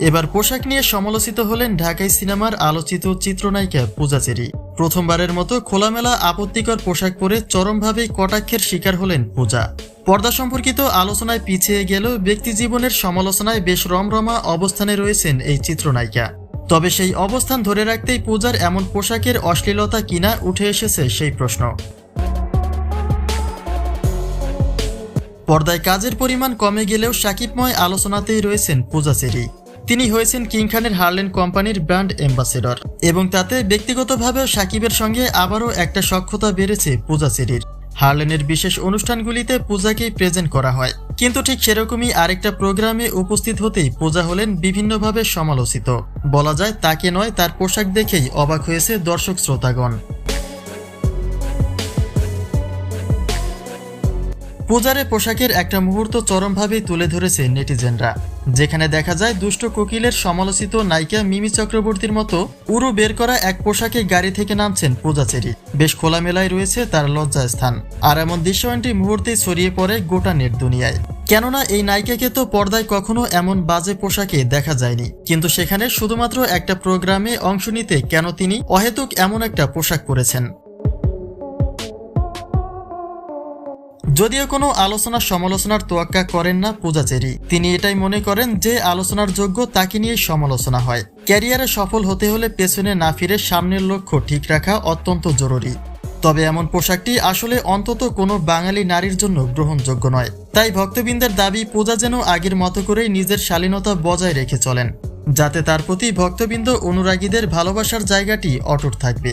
এবার পোশাক নিয়ে সমালোচিত হলেন ঢাকাই সিনেমার আলোচিত চিত্রনায়িকা পূজা চেরি। প্রথমবারের মতো খোলামেলা আপত্তিকর পোশাক পরে চরমভাবে কটাক্ষের শিকার হলেন পূজা। পর্দা সম্পর্কিত আলোচনায় পিছিয়ে গেলেও ব্যক্তিজীবনের সমালোচনায় বেশ রমরমা অবস্থানে রয়েছেন এই চিত্রনায়িকা। তবে সেই অবস্থান ধরে রাখতেই পূজার এমন পোশাকের অশ্লীলতা কিনা উঠে এসেছে সেই প্রশ্ন। পর্দায় কাজের পরিমাণ কমে গেলেও সাকিবময় আলোচনাতেই রয়েছেন পূজা চেরি। তিনি হয়েছেন কিং খানের হার্লেন কোম্পানির ব্র্যান্ড অ্যাম্বাসেডর এবং তাতে ব্যক্তিগতভাবেও সাকিবের সঙ্গে আবারও একটা সক্ষতা বেড়েছে পূজা চেরির হার্লেনের বিশেষ অনুষ্ঠানগুলিতে পূজাকেই প্রেজেন্ট করা হয়। কিন্তু ঠিক সেরকমই আরেকটা প্রোগ্রামে উপস্থিত হতেই পূজা হলেন বিভিন্নভাবে সমালোচিত। বলা যায়, তাকে নয়, তার পোশাক দেখেই অবাক হয়েছে দর্শক শ্রোতাগণ পূজারে পোশাকের একটা মুহূর্ত চরমভাবেই তুলে ধরেছে নেটিজেনরা। যেখানে দেখা যায় দুষ্ট কোকিলের সমালোচিত নায়িকা মিমি চক্রবর্তীর মতো উরু বের করা এক পোশাকে গাড়ি থেকে নামছেন পূজাচেরি বেশ খোলামেলায় রয়েছে তার লজ্জাস্থান। আর এমন দৃশ্যায়নটি মুহূর্তে ছড়িয়ে পড়ে গোটা নেট দুনিয়ায়। কেননা এই নায়িকাকে তো পর্দায় কখনো এমন বাজে পোশাকে দেখা যায়নি। কিন্তু সেখানে শুধুমাত্র একটা প্রোগ্রামে অংশ নিতে কেন তিনি অহেতুক এমন একটা পোশাক পরেছেন। যদিও কোনো আলোচনা সমালোচনার তোয়াক্কা করেন না পূজাচেরি। তিনি এটাই মনে করেন যে আলোচনার যোগ্য তাকে নিয়ে সমালোচনা হয়। ক্যারিয়ারে সফল হতে হলে পেছনে না ফিরে সামনের লক্ষ্য ঠিক রাখা অত্যন্ত জরুরি। তবে এমন পোশাকটি আসলে অন্তত কোনো বাঙালি নারীর জন্য গ্রহণযোগ্য নয়। তাই ভক্তবৃন্দের দাবি, পূজা যেন আগের মতো করেই নিজের শালীনতা বজায় রেখে চলেন, যাতে তার প্রতি ভক্তবৃন্দ অনুরাগীদের ভালোবাসার জায়গাটি অটুট থাকবে।